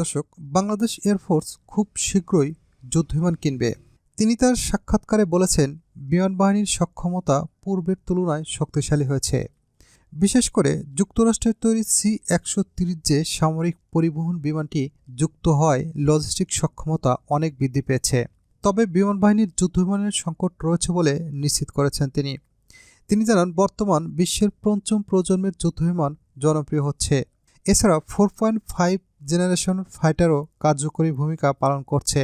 দর্শক, বাংলাদেশ এয়ারফোর্স খুব শীঘ্রই যুদ্ধবিমান কিনবে। তিনি তার সাক্ষাৎকারে বলেছেন, বিমান বাহিনীর সক্ষমতা পূর্বের তুলনায় শক্তিশালী হয়েছে। বিশেষ করে যুক্তরাষ্ট্রের তৈরি সি একশো তিরিশ যে সামরিক পরিবহন বিমানটি যুক্ত হয় লজিস্টিক সক্ষমতা অনেক বৃদ্ধি পেয়েছে। তবে বিমান বাহিনীর যুদ্ধবিমানের সংকট রয়েছে বলে নিশ্চিত করেছেন তিনি। তিনি জানান, বর্তমান বিশ্বের পঞ্চম প্রজন্মের যুদ্ধবিমান জনপ্রিয় হচ্ছে। এছাড়া ফোর পয়েন্ট ফাইভ জেনারেশন ফাইটারও কার্যকরী ভূমিকা পালন করছে,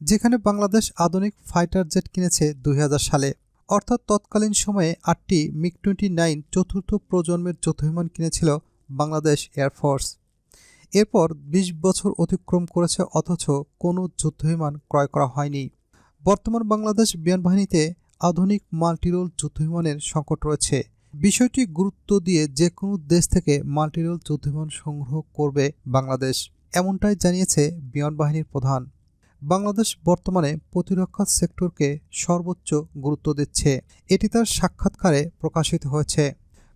যেখানে বাংলাদেশ আধুনিক ফাইটার জেট কিনেছে দুই হাজার সালে। অর্থাৎ তৎকালীন সময়ে আটটি মিগ টোয়েন্টি নাইন চতুর্থ প্রজন্মের যুদ্ধবিমান কিনেছিল বাংলাদেশ এয়ারফোর্স এরপর ২০ বছর অতিক্রম করেছে অথচ কোনো যুদ্ধবিমান ক্রয় করা হয়নি। বর্তমান বাংলাদেশ বিমান বাহিনীতে আধুনিক মাল্টিরোল যুদ্ধবিমানের সংকট রয়েছে বিষয়টি গুরুত্ব দিয়ে যে কোনো দেশ থেকে মাল্টিরোল যুদ্ধবিমান সংগ্রহ করবে বাংলাদেশ, এমনটাই জানিয়েছে বিমান বাহিনীর প্রধান। বাংলাদেশ বর্তমানে প্রতিরক্ষা সেক্টরকে সর্বোচ্চ গুরুত্ব দিচ্ছে। এটি তার সাক্ষাৎকারে প্রকাশিত হয়েছে।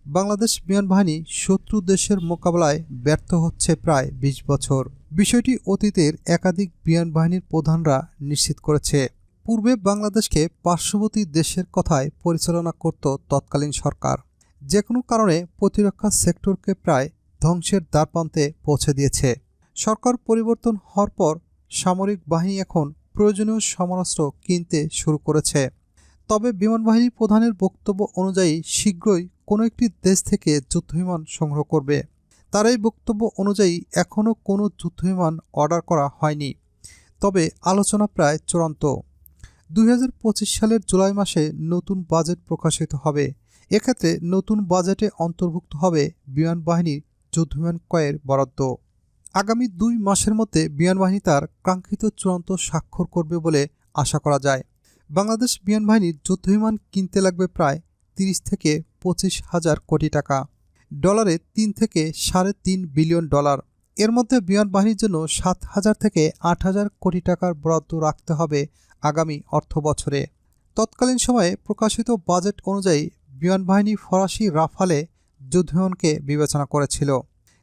বাংলাদেশ বিমান বাহিনী শত্রু দেশের মোকাবেলায় ব্যর্থ হচ্ছে প্রায় ২০ বছর। বিষয়টি অতীতের একাধিক বিমান বাহিনীর প্রধানরা নিশ্চিত করেছে। পূর্বে বাংলাদেশকে পার্শ্ববর্তী দেশের কথায় পরিচালনা করত তৎকালীন সরকার। যে কোনো কারণে প্রতিরক্ষা সেক্টরকে প্রায় ধ্বংসের দ্বারপ্রান্তে পৌঁছে দিয়েছে। সরকার পরিবর্তন হওয়ার পর সামরিক বাহিনী এখন প্রয়োজনীয় সমরাস্ত্র কিনতে শুরু করেছে। তবে বিমান বাহিনী প্রধানের বক্তব্য অনুযায়ী শীঘ্রই কোনো একটি দেশ থেকে যুদ্ধবিমান সংগ্রহ করবে। তার এই বক্তব্য অনুযায়ী এখনও কোনো যুদ্ধবিমান অর্ডার করা হয়নি। তবে আলোচনা প্রায় চূড়ান্ত। দুই হাজার পঁচিশ সালের জুলাই মাসে নতুন বাজেট প্রকাশিত হবে। এক্ষেত্রে নতুন বাজেটে অন্তর্ভুক্ত হবে বিমান বাহিনীর যুদ্ধবিমান ক্রয়ের বরাদ্দ। আগামী দুই মাসের মধ্যে বিমান বাহিনী তার কাঙ্ক্ষিত চূড়ান্ত স্বাক্ষর করবে বলে আশা করা যায়। বাংলাদেশ বিমান বাহিনীর যুদ্ধবিমান কিনতে লাগবে প্রায় তিরিশ থেকে পঁচিশ হাজার কোটি টাকা। ডলারে তিন থেকে সাড়ে তিন বিলিয়ন ডলার। এর মধ্যে বিমান বাহিনীর জন্য সাত হাজার থেকে আট হাজার কোটি টাকার বরাদ্দ রাখতে হবে আগামী অর্থ বছরে তৎকালীন সময়ে প্রকাশিত বাজেট অনুযায়ী বিমান বাহিনী ফরাসি রাফালে যুদ্ধবিমানকে বিবেচনা করেছিল।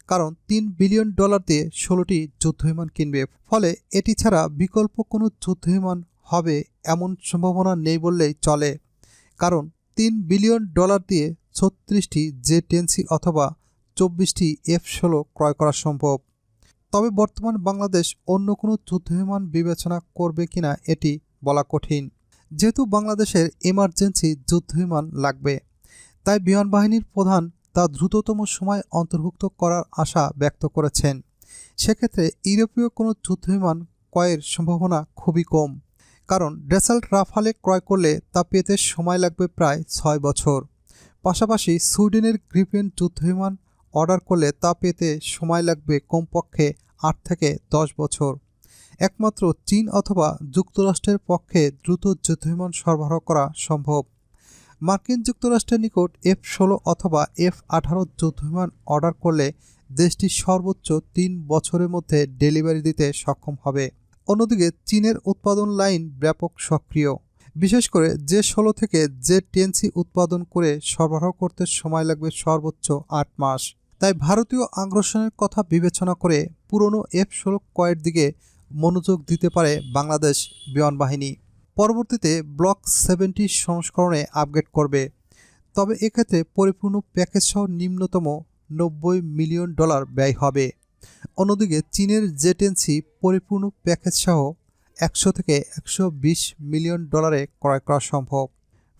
কারণ তিন বিলিয়ন ডলার দিয়ে ষোলোটি যুদ্ধবিমান কিনবে। ফলে এটি ছাড়া বিকল্প কোনো যুদ্ধবিমান হবে এমন সম্ভাবনা নেই বললেই চলে। কারণ তিন বিলিয়ন ডলার দিয়ে ছত্রিশটি জে টেনসি অথবা চব্বিশটি এফ ষোলো ক্রয় করা সম্ভব। তবে বর্তমান বাংলাদেশ অন্য কোনো যুদ্ধবিমান বিবেচনা করবে কিনা এটি বলা কঠিন। যেহেতু বাংলাদেশের এমার্জেন্সি যুদ্ধবিমান লাগবে, তাই বিমান বাহিনীর প্রধান তা দ্রুততম সময় অন্তর্ভুক্ত করার আশা ব্যক্ত করেছেন। সেক্ষেত্রে ইউরোপীয় কোনো যুদ্ধবিমান ক্রয়ের সম্ভাবনা খুবই কম, কারণ ডেসাল্ট রাফালে ক্রয় করলে তা পেতে সময় লাগবে প্রায় ছয় বছর। পাশাপাশি সুইডেনের গ্রিপেন যুদ্ধবিমান অর্ডার করলে তা পেতে সময় লাগবে কমপক্ষে আট থেকে দশ বছর। একমাত্র চীন অথবা যুক্তরাষ্ট্রের পক্ষে দ্রুত যুদ্ধবিমান সরবরাহ করা সম্ভব। মার্কিন যুক্তরাষ্ট্রের নিকট এফ ষোলো অথবা এফ আঠারো যুদ্ধবিমান অর্ডার করলে দেশটি সর্বোচ্চ তিন বছরের মধ্যে ডেলিভারি দিতে সক্ষম হবে। অন্যদিকে চীনের উৎপাদন লাইন ব্যাপক সক্রিয়। বিশেষ করে যে ষোলো থেকে যে টেনসি উৎপাদন করে সরবরাহ করতে সময় লাগবে সর্বোচ্চ আট মাস। তাই ভারতীয় আগ্রাসনের কথা বিবেচনা করে পুরনো এফ ষোলো কয়ের দিকে মনোযোগ দিতে পারে বাংলাদেশ বিমান বাহিনী। পরবর্তীতে ব্লক সেভেন্টি সংস্করণে আপগ্রেড করবে। তবে এক্ষেত্রে পরিপূর্ণ প্যাকেজ সহ নিম্নতম নব্বই মিলিয়ন ডলার ব্যয় হবে। অন্যদিকে চীনের জেটেন্সি পরিপূর্ণ প্যাকেজ সহ একশো থেকে একশো বিশ মিলিয়ন ডলারে ক্রয় করা সম্ভব।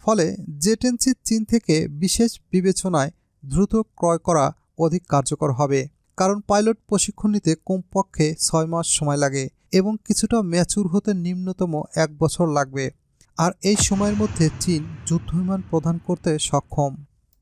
ফলে জেটেন্সি চীন থেকে বিশেষ বিবেচনায় দ্রুত ক্রয় করা অধিক কার্যকর হবে। কারণ পাইলট প্রশিক্ষণ নিতে কমপক্ষে ছয় মাস সময় লাগে এবং কিছুটা ম্যাচুর হতে নিম্নতম এক বছর লাগবে। আর এই সময়ের মধ্যে চীন যুদ্ধ বিমান প্রদান করতে সক্ষম।